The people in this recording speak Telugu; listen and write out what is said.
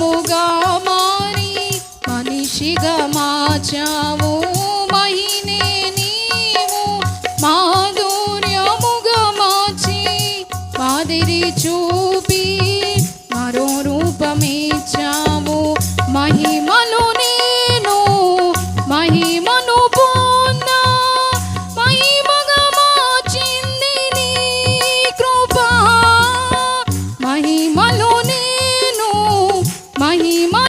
మృగముగా మారి మనిషిగా మార్చావు. మహినే నీవు మాధుర్యముగా మార్చి మాదిరి చూపి మరో రూపమిచ్చావు. మహిమలు నేను మహిమను మహిమ মা